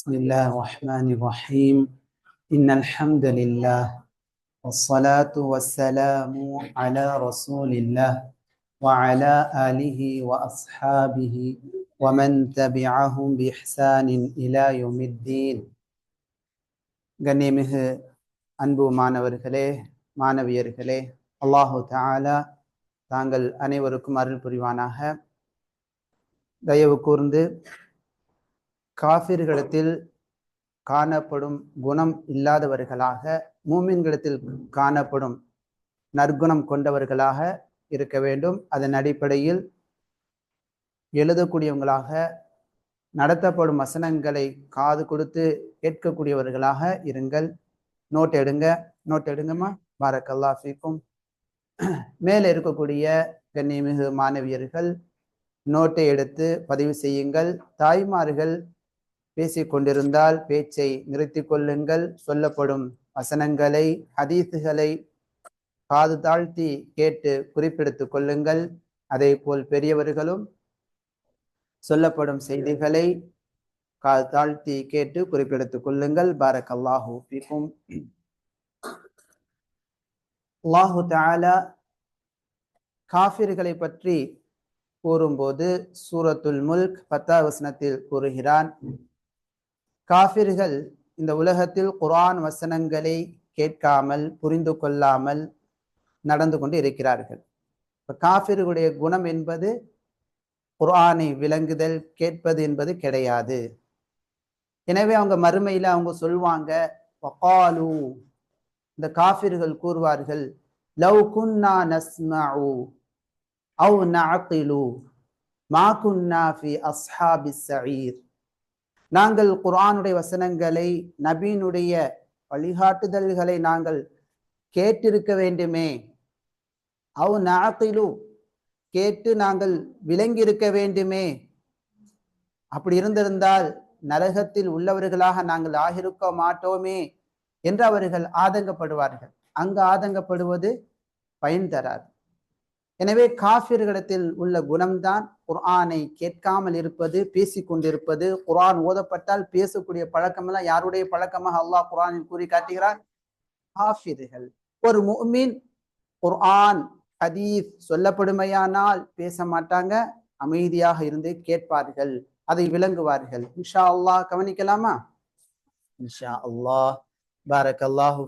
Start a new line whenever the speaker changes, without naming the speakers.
بسم الله الرحمن الرحيم إن الحمد لله والصلاة والسلام على رسول الله وعلى آله وأصحابه ومن تبعهم بإحسان إلى يوم الدين கண்ணியமிகு அன்பு மாணவர்களே மாணவியர்களே அல்லாஹு தாலா தாங்கள் அனைவருக்கும் அருள் புரிவானாக தயவு கூர்ந்து காபிர்களிடத்தில் காணப்படும் குணம் இல்லாதவர்களாக மூமின்களிடத்தில் காணப்படும் நற்குணம் கொண்டவர்களாக இருக்க வேண்டும். அதன் அடிப்படையில் எழுதக்கூடியவங்களாக நடத்தப்படும் வசனங்களை காது கொடுத்து கேட்கக்கூடியவர்களாக இருங்கள். நோட் எடுங்க. நோட் எடுங்கம்மா. பாரக்கல்லா ஃபீக்கும். மேலே இருக்கக்கூடிய கண்ணியமிகு மாணவியர்கள் நோட்டை எடுத்து பதிவு செய்யுங்கள். தாய்மார்கள் பேசிக் கொண்டிருந்தால் பேச்சை நிறுத்தி கொள்ளுங்கள் சொல்லப்படும் வசனங்களை ஹதீசுகளை காது தாழ்த்தி கேட்டு குறிப்பெடுத்துக் கொள்ளுங்கள். அதே போல் பெரியவர்களும் சொல்லப்படும் செய்திகளை காது தாழ்த்தி கேட்டு குறிப்பெடுத்துக் கொள்ளுங்கள். பாரக் அல்லாஹூ பிக்கும் அல்லாஹு தாலா காஃபிர்களை பற்றி கூறும்போது சூரத்துல் முல்க் பத்தாவது வசனத்தில் கூறுகிறான். காஃபிர்கள் இந்த உலகத்தில் குரான் வசனங்களை கேட்காமல் புரிந்து கொள்ளாமல் நடந்து கொண்டு இருக்கிறார்கள். இப்போ காஃபிர்களுடைய குணம் என்பது குரானை விளங்குதல் கேட்பது என்பது கிடையாது. எனவே அவங்க மறுமையில் அவங்க சொல்வாங்க வகாலு. இந்த காஃபிர்கள் கூறுவார்கள் லவ் குன்னா நஸ்மஉ அவு நஅகிலு மா குன்னா ஃபி அஸ்ஹாபி சஈர் நாங்கள் குர்ஆனுடைய வசனங்களை நபீனுடைய வழிகாட்டுதல்களை நாங்கள் கேட்டிருக்க வேண்டுமே. அவ் நாத்திலு கேட்டு நாங்கள் விளங்கியிருக்க வேண்டுமே. அப்படி இருந்திருந்தால் நரகத்தில் உள்ளவர்களாக நாங்கள் ஆகிருக்க மாட்டோமே என்று அவர்கள் ஆதங்கப்படுவார்கள். அங்கு ஆதங்கப்படுவது பயன் தராது. எனவே காஃபிர்களிடத்தில் உள்ள குணம்தான் குர்ஆனை கேட்காமல் இருப்பது பேசிக் கொண்டிருப்பது. குர்ஆன் ஓதப்பட்டால் பேசக்கூடிய பழக்கமெல்லாம் யாருடைய பழக்கமாக அல்லாஹ் குரானில் கூறி காட்டுகிறார்? காஃபிர்கள். ஒரு முஃமின் குர்ஆன் ஹதீஸ் சொல்லப்படுமையானால் பேச மாட்டாங்க அமைதியாக இருந்து கேட்பார்கள் அதை விளங்குவார்கள். இன்ஷா அல்லாஹ் கவனிக்கலாமா? இன்ஷா அல்லாஹ். பாரக் அல்லாஹு